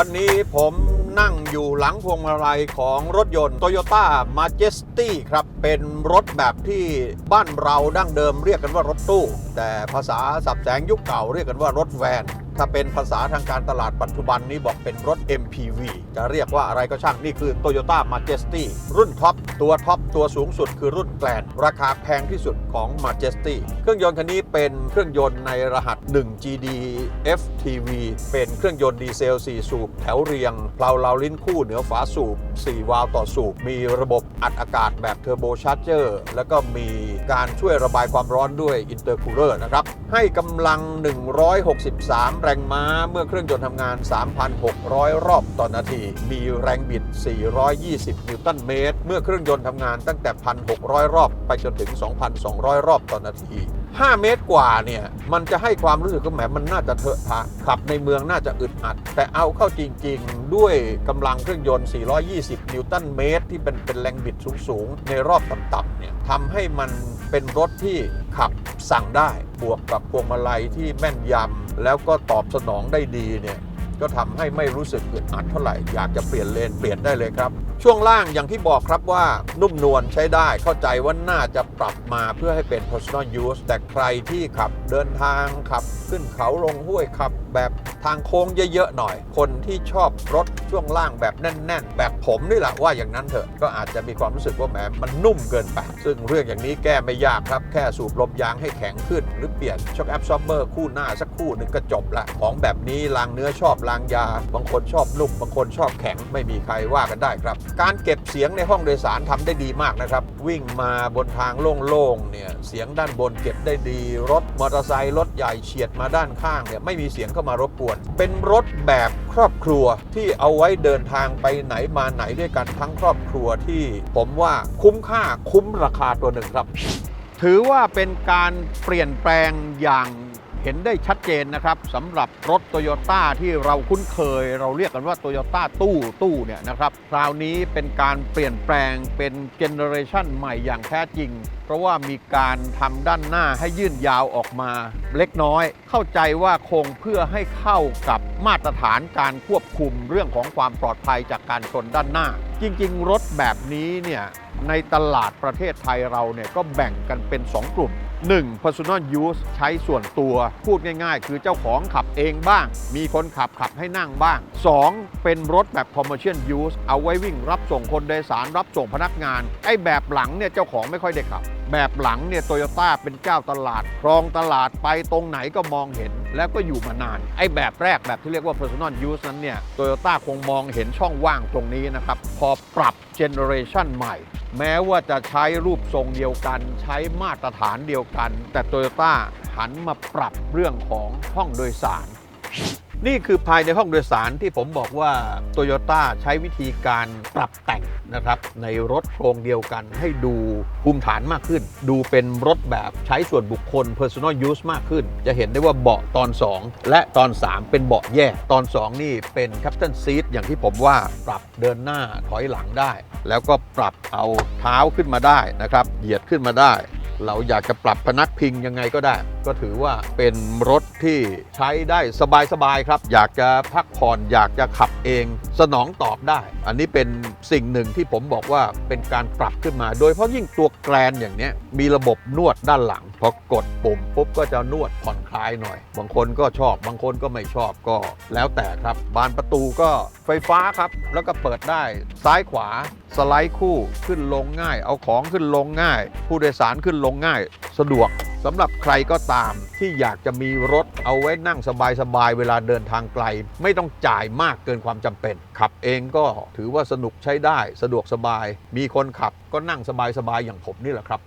วันนี้ผมนั่งอยู่หลังพวงมาลัยของรถยนต์ Toyota Majesty ครับ เป็นรถแบบที่บ้านเราดั้งเดิมเรียกกันว่ารถตู้ แต่ภาษาสับแสงยุคเก่าเรียกกันว่ารถแวน ถ้าเป็นภาษาทางการตลาดปัจจุบันนี้บอกเป็นรถ MPV จะเรียกว่าอะไรก็ช่างนี่คือ Toyota Majesty รุ่นท็อป ตัวท็อป ตัวสูงสุดคือรุ่นแกลนราคาแพงที่สุดของ Majesty เครื่องยนต์คันนี้เป็นเครื่องยนต์ในรหัส 1 GD FTV เป็นเครื่องยนต์ดีเซล 4 สูบ แถวเรียงเพลาเลาลิ้นคู่เหนือฝาสูบ 4 วาล์วต่อสูบ มีระบบอัดอากาศแบบเทอร์โบชาร์เจอร์ แล้วก็มีการช่วยระบายความร้อนด้วยอินเตอร์คูลเลอร์นะครับ ให้กำลัง 163 แรงม้า เมื่อเครื่องยนต์ทำงาน 3,600 รอบต่อนาทีมีแรงบิด 420 นิวตันเมตร เมื่อเครื่องยนต์ทำงานตั้งแต่ 1,600 รอบ ไปจนถึง 2,200 รอบต่อนาที 5 เมตรกว่าเนี่ย มันจะให้ความรู้สึกว่าแหมมันน่าจะเถอะทะขับในเมืองน่าจะอึดอัด แต่เอาเข้าจริง ๆ ด้วยกำลังเครื่องยนต์ 420 นิวตันเมตร ที่เป็นเป็นแรงบิดสูงๆ ในรอบต่ำๆเนี่ยทำให้มันเป็นรถที่ขับสั่งได้ บวกกับพวงมาลัยที่แม่นยำแล้วก็ตอบสนองได้ดีเนี่ย ก็ทำให้ไม่รู้สึกอึดอัดเท่าไหร่ อยากจะเปลี่ยนเลนเปลี่ยนได้เลยครับ ช่วงล่างอย่างที่บอกครับว่านุ่มนวลใช้ได้เข้าใจว่าน่าจะปรับมาเพื่อให้เป็น personal use แต่ใครที่ขับเดินทางขับขึ้นเขาลงห้วยขับแบบทางโค้งเยอะๆหน่อย คนที่ชอบรถช่วงล่างแบบแน่น ๆ แบบผมนี่แหละว่าอย่างนั้นเถอะ ก็อาจจะมีความรู้สึกว่าแหมมันนุ่มเกินไป ซึ่งเรื่องอย่างนี้แก้ไม่ยากครับ แค่สูบลมยางให้แข็งขึ้น หรือเปลี่ยนช็อคแอ s ซอ b เบอร์คู่หน้าสักคู่หนึ่งก็จบละ ของแบบนี้ลางเนื้อชอบลางยา บางคนชอบนุ่มบางคนชอบแข็งไม่มีใครว่ากันได้ครับ การเก็บเสียงในห้องโดยสารทำได้ดีมากนะครับวิ่งมาบนทางโล่งๆเนี่ยเสียงด้านบนเก็บได้ดีรถมอเตอร์ไซค์รถใหญ่เฉียดมาด้านข้างเนี่ยไม่มีเสียงเข้ามารบกวนเป็นรถแบบครอบครัวที่เอาไว้เดินทางไปไหนมาไหนด้วยกันทั้งครอบครัวที่ผมว่าคุ้มค่าคุ้มราคาตัวหนึ่งครับ ถือว่าเป็นการเปลี่ยนแปลงอย่าง เห็นได้ชัดเจนนะครับสำหรับรถโตโยต้าที่เราคุ้นเคย เราเรียกกันว่าโตโยต้าตู้ตู้เนี่ยนะครับคราวนี้เป็นการเปลี่ยนแปลงเป็นเจเนอเรชันใหม่อย่างแท้จริง เพราะว่ามีการทำด้านหน้าให้ยื่นยาวออกมา เล็กน้อย เข้าใจว่าคงเพื่อให้เข้ากับมาตรฐานการควบคุมเรื่องของความปลอดภัยจากการชนด้านหน้า จริง ๆ รถแบบนี้เนี่ยในตลาดประเทศไทยเราเนี่ยก็แบ่งกันเป็น 2 กลุ่ม 1. personal use ใช้ส่วนตัว พูดง่ายๆ คือเจ้าของขับเองบ้าง มีคนขับขับให้นั่งบ้าง 2. เป็นรถแบบ commercial use เอาไว้วิ่งรับส่งคนโดยสารรับส่งพนักงาน ไอ้แบบหลังเนี่ยเจ้าของไม่ค่อยได้ขับ แบบหลังเนี่ยโตโยต้าเป็นเจ้าตลาด ครองตลาดไปตรงไหนก็มองเห็น แล้วก็อยู่มานาน ไอ้แบบแรกแบบที่เรียกว่า personal use นั้นเนี่ยโตโยต้าคงมองเห็นช่องว่างตรงนี้นะครับพอปรับเจเนอเรชันใหม่ แม้ว่าจะใช้รูปทรงเดียวกัน ใช้มาตรฐานเดียวกัน แต่โตโยต้าหันมาปรับเรื่องของห้องโดยสาร นี่คือภายในห้องโดยสารที่ผมบอกว่า โตโยต้าใช้วิธีการปรับแต่งนะครับ ในรถโครงเดียวกันให้ดูภูมิฐานมากขึ้น ดูเป็นรถแบบใช้ส่วนบุคคล personal use มากขึ้น จะเห็นได้ว่าเบาะตอน 2 และตอน 3 เป็นเบาะแยก ตอน 2 นี่เป็น captain seat อย่างที่ผมว่าปรับเดินหน้าถอยหลังได้ แล้วก็ปรับเอาเท้าขึ้นมาได้นะครับ เหยียดขึ้นมาได้ เราอยากจะปรับพนักพิงยังไงก็ได้ ก็ถือว่าเป็นรถที่ใช้ได้สบายๆครับ อยากจะพักผ่อนอยากจะขับเอง สนองตอบได้ อันนี้เป็นสิ่งหนึ่งที่ผมบอกว่าเป็นการปรับขึ้นมา โดยเฉพาะยิ่งตัวแกรนอย่างเนี้ยมีระบบนวดด้านหลัง พอกดปุ่มปุ๊บก็จะนวดผ่อนคลายหน่อย บางคนก็ชอบ บางคนก็ไม่ชอบก็แล้วแต่ครับ บานประตูก็ไฟฟ้าครับ แล้วก็เปิดได้ซ้ายขวาสไลด์คู่ขึ้นลงง่าย เอาของขึ้นลงง่าย ผู้โดยสารขึ้นลงง่าย สะดวก สำหรับใครก็ตามที่อยากจะมีรถเอาไว้นั่งสบายๆ เวลาเดินทางไกล ไม่ต้องจ่ายมากเกินความจำเป็น ขับเองก็ถือว่าสนุกใช้ได้สะดวกสบาย มีคนขับก็นั่งสบายๆ อย่างผมนี่แหละครับ